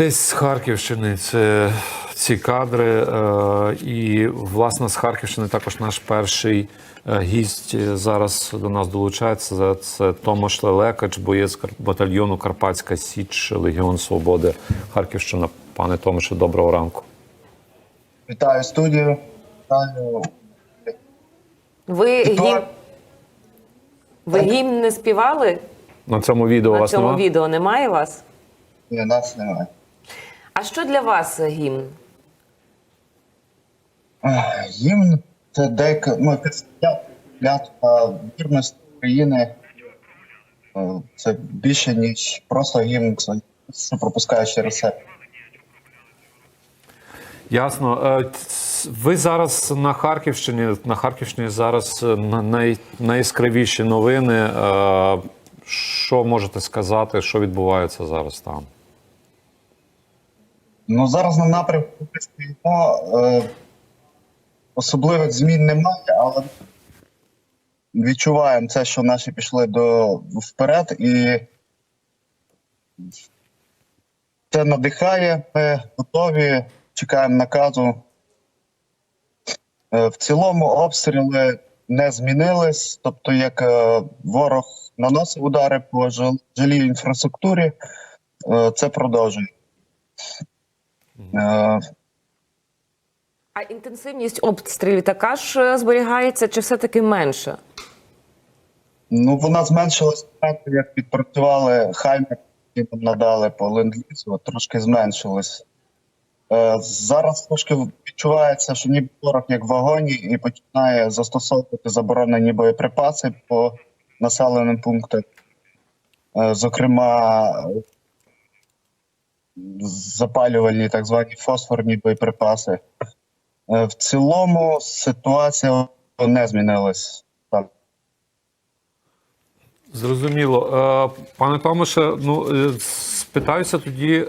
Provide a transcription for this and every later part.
Десь з Харківщини. Це ці кадри. Е, і, власне, з Харківщини також наш перший е, гість зараз до нас долучається. Це Томаш Лелекач, боєць батальйону Карпатська Січ, Легіон Свободи, Харківщина. Пане Томаше, доброго ранку. Вітаю студію. Вітаю. Ви гімн, ви гімн не співали? На цьому відео На вас цьому немає? відео немає вас? Ні, нас немає. А що для вас гімн? Ах, Гімн це деяка ну, клятва вірності України. Е, Це більше, ніж просто гімн, що пропускає через себе. Ясно. Е, Ви зараз на Харківщині. На Харківщині зараз е, най, найяскравіші новини. Е, Що можете сказати, що відбувається зараз там? Ну зараз на напрямку стоїмо. Особливих змін немає, але відчуваємо це, що наші пішли до вперед, і це надихає. Ми готові, чекаємо наказу. Е, В цілому обстріли не змінились. Тобто, як е, ворог наносив удари по жил- жилій інфраструктурі, е, це продовжує. А інтенсивність обстрілів така ж е, зберігається, чи все-таки менше? Ну, вона зменшилась так, як відпрацювали Хаймер, які нам надали по ленд-лізу, трошки зменшилась. Е, зараз трошки відчувається, що ніби ворог як в вагоні і починає застосовувати заборонені боєприпаси по населеним пунктам. Е, зокрема, запалювальні так звані фосфорні боєприпаси. Е, в цілому ситуація не змінилась. Зрозуміло. Е, Пане Томаше, ну е, спитаюся тоді,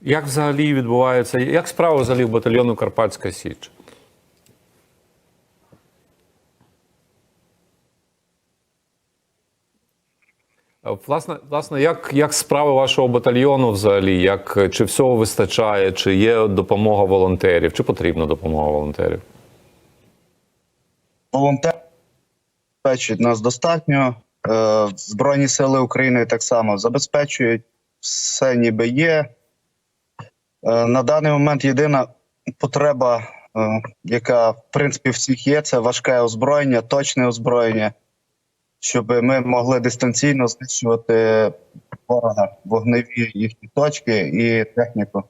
як взагалі відбувається, як справа взагалі в батальйону Карпатська Січ? Власне, власне, як, як справи вашого батальйону взагалі? Як, чи всього вистачає, чи є допомога волонтерів, чи потрібна допомога волонтерів? волонтери забезпечують нас достатньо. Е, Збройні сили України так само забезпечують все, ніби є. Е, На даний момент єдина потреба, е, яка в принципі всіх є, це важке озброєння, точне озброєння, щоб ми могли дистанційно знищувати ворога, вогневі їхні точки і техніку.